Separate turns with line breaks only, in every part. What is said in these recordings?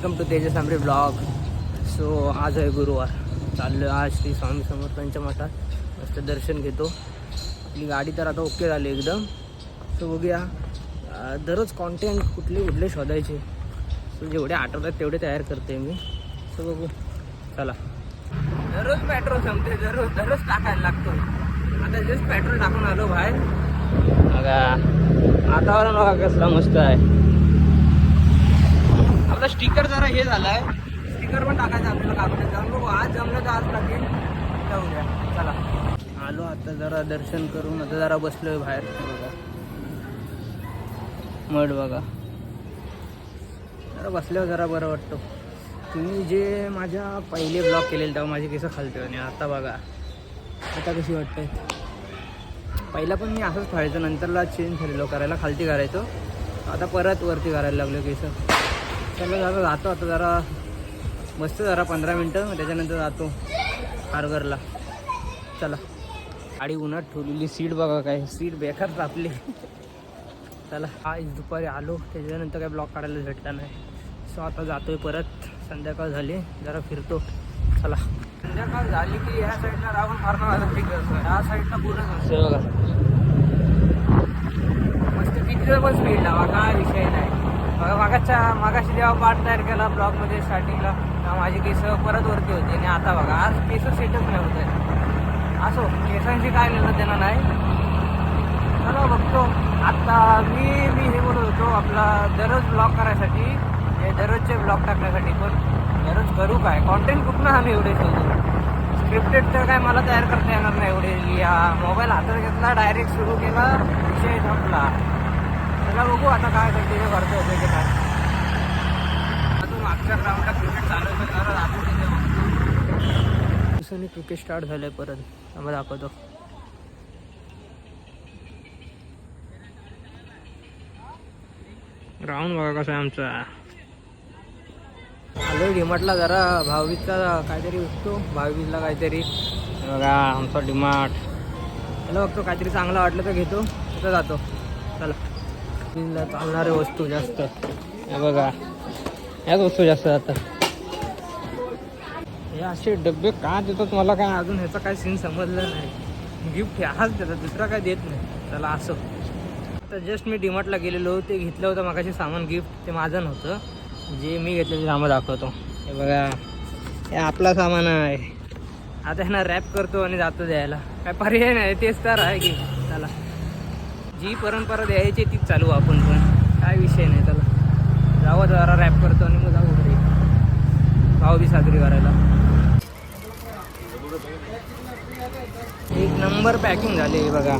Welcome to Tejas Ambre blog so आज आहे गुरुवार. चाललो आज श्री स्वामी समर्थांच्या मठात. मस्त दर्शन घेतो. आपली गाडी तर आता ओके झाली एकदम. सो बघूया. दररोज कॉन्टेंट कुठले कुठले शोधायचे? सो जेवढे आठवतात तेवढे तयार करते मी. सो बघू. चला. दररोज पेट्रोल संपते. दररोज दररोज टाकायला लागतो. आता जस्ट पेट्रोल टाकून आलो बाहेर. बघा. वातावरण बघा कसला मस्त आहे. आपला स्टिकर जरा हे झालाय. स्टिकर पण टाकायचं आपल्याला कागदात जाऊन बघू आज जमलं तर आज लागेल जाऊया चला. आलो आता जरा दर्शन करून. आता जरा बसलोय बाहेर. बघा. मठ बघा. जरा बसल्यावर जरा बरं वाटतं. तुम्ही जे माझ्या पहिले ब्लॉग केलेले तेव्हा माझे केसं खालते आणि आता बघा. आता कशी वाटतंय? पहिला पण मी असंच खायचो नंतरला चेंज झालेलो. करायला खालती करायचो. आता परत वरती करायला लागलो केसं. चला जरा जातो आता जरा. बसतो जरा पंधरा मिनटं मग त्याच्यानंतर जातो हारगरला चला. गाडी उन्हात ठेवलेली सीट बघा काय सीट बेकार तापली. चला. आज दुपारी आलो त्याच्यानंतर काय ब्लॉक काढायला भेटला नाही. सो आता जातोय परत. संध्याकाळ झाली जरा फिरतो. चला. संध्याकाळ झाली की ह्या साईडला राहून असतं ह्या साईडला पूर्ण बघा. मस्त किती पण स्पीड लावा काय विषय नाही. मागाच्या मागाशी जेव्हा पार्ट तयार केला ब्लॉगमध्ये स्टार्टिंगला तेव्हा केस परत वरती होती आणि आता बघा आज केस सेटच नाही होत आहे. असो केसांशी काय लिहिलं त्यांना नाही. चला बघतो. आता मी मी हे बोलत होतो आपला दररोज ब्लॉग करायसाठी हे दररोजचे ब्लॉग टाकण्यासाठी पण दररोज करू काय? कॉन्टेंट कुठनं आम्ही एवढे शोधू स्क्रिप्टेड तर काय मला तयार करता येणार नाही एवढे. लिहा मोबाईल हातात घेतला डायरेक्ट सुरू केला विषय संपला. त्याला बघू आता काय करते करतो वगैरे काय मागच्या ग्राउंडला क्रिकेट चालू दिवसांनी क्रिकेट स्टार्ट झालंय परत. आम्हाला दाखवतो. ग्राउंड बघा कसं आहे आमचा. आलो डिमार्टला जरा भाऊबीजचा काहीतरी विकतो भाऊबीजला काहीतरी. बघा आमचा डिमार्ट. त्याला बघतो काहीतरी चांगलं वाटलं तर घेतो तिथं जातो. चला. चालणारे वस्तू जास्त. बघा. याच वस्तू जास्त जातात हे असे डबे का देतात मला काय अजून ह्याचा काय सीन समजलं नाही. गिफ्ट हाच देतात दुसरा काय देत नाही. त्याला असं. आता जस्ट मी डिमार्टला गेलेलो ते घेतलं होतं मागाशी सामान गिफ्ट ते माझं नव्हतं. जे मी घेतलेलं सामान दाखवतो. हे बघा हे आपला सामान आहे. आता ह्यांना रॅप करतो आणि जातो द्यायला. काय पर्याय नाही तेच तर आहे की त्याला जी परंपरा द्यायची तीच चालू आपण पण. काय विषय नाही त्याला जावं जरा रॅप करतो आणि मग जाऊ घरी. भाऊ बी साजरी करायला. एक नंबर पॅकिंग झाली बघा.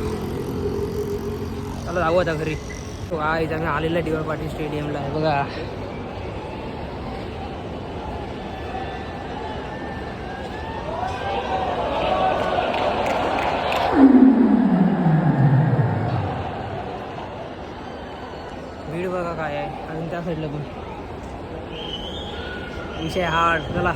चला जाऊ आता घरी. तो आज आम्ही आलेला डी पाटील स्टेडियमला आहे बघा. भीड बघा काय आहे अजून त्या साईडला पण. विषय हार्ड चला.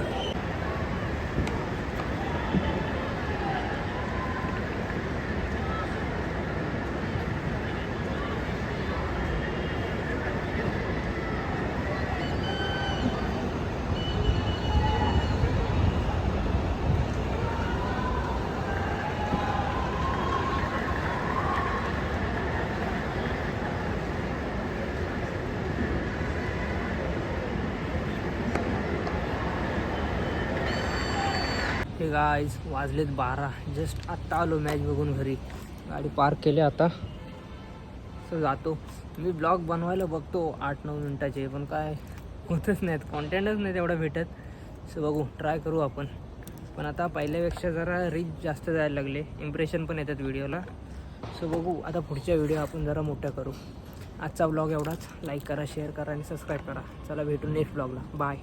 हे गाईज वाजलेत बारा. जस्ट आत्ता आलो मॅच बघून घरी. गाडी पार्क केली आता. सो जातो. मी ब्लॉग बनवायला बघतो आठ नऊ मिनटाचे. पण काय होतच नाहीत. कॉन्टेंटच नाही तेवढा भेटत. सो बघू. ट्राय करू आपण. पण आता पहिल्यापेक्षा जरा रीच जास्त जायला लागले. इम्प्रेशन पण येतात व्हिडिओला सो बघू. आता पुढच्या व्हिडिओ आपण जरा मोठ्या करू. आजचा ब्लॉग एवढाच. लाईक करा शेअर करा आणि सबस्क्राईब करा. चला भेटू नेक्स्ट ब्लॉगला बाय